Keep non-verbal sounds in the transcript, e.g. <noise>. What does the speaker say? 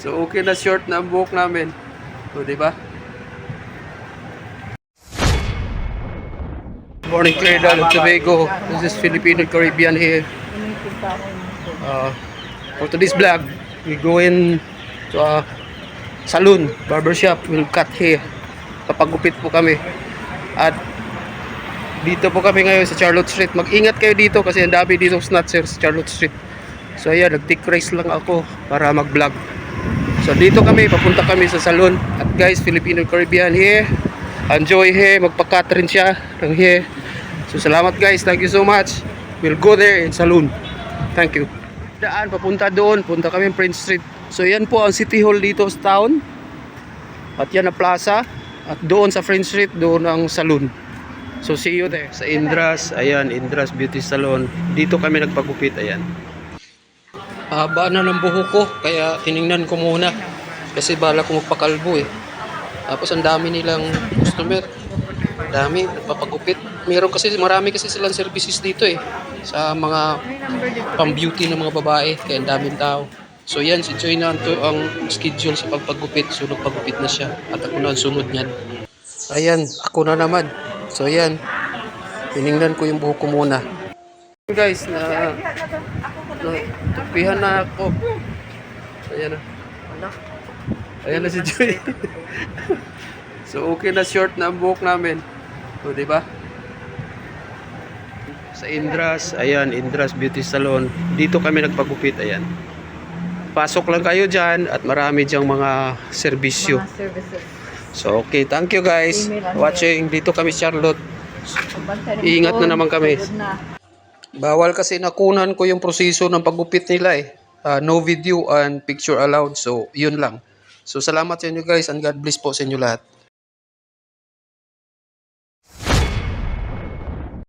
So okay na short na ang buhok namin. O, di ba? Morning Trinidad and Tobago. This is Filipino Caribbean here. Uh, for today's vlog, we go in to a salon, barbershop. We'll cut hair. Papagupit po kami. At dito po kami ngayon sa Charlotte Street. Mag-ingat kayo dito kasi ang dami dito snatcher sa Charlotte Street. So ayan, nag-take race lang ako para mag-vlog. So dito kami, papunta kami sa salon. At guys, Filipino Caribbean here. Enjoy here, magpa-cut rin siya ng hair. So salamat guys, thank you so much. We'll go there in salon. Thank you. Daan, papunta doon. Punta kami Prince Street. So yan po ang City Hall dito sa town. At yan ang plaza. At doon sa Prince Street, doon ang salon. So see you there sa Indras. Ayan, Indras Beauty Salon. Dito kami nagpagupit. Ayan. Haba na ng buhok ko. Kaya tiningnan ko muna. Kasi bala ko magpakalbo eh. Tapos ang dami nilang customer. Dami, nagpapagupit. Meron kasi, marami kasi silang services dito eh. Sa mga pang beauty ng mga babae. Kaya ang daming tao. So yan, si Joy na to ang schedule sa pagpagupit. So nagpagupit na siya. At ako na ang sunod niyan. Ayan, ako na naman. So ayan, tiningnan ko yung buhok ko muna. Guys, na, na tupihan na ako. Ayan na. Ayan na si Joy. <laughs> so okay na short na ang buhok namin. O, di ba? Sa Indras, ayan, Indras Beauty Salon. Dito kami nagpagupit, ayan. Pasok lang kayo dyan at marami dyang mga serbisyo. Mga services. So okay, thank you guys watching. Dito kami Charlotte. Iingat na naman kami. Bawal kasi nakunan ko yung proseso ng paggupit nila eh. Ah, no video and picture allowed. So yun lang. So salamat sa inyo guys and God bless po sa inyo lahat.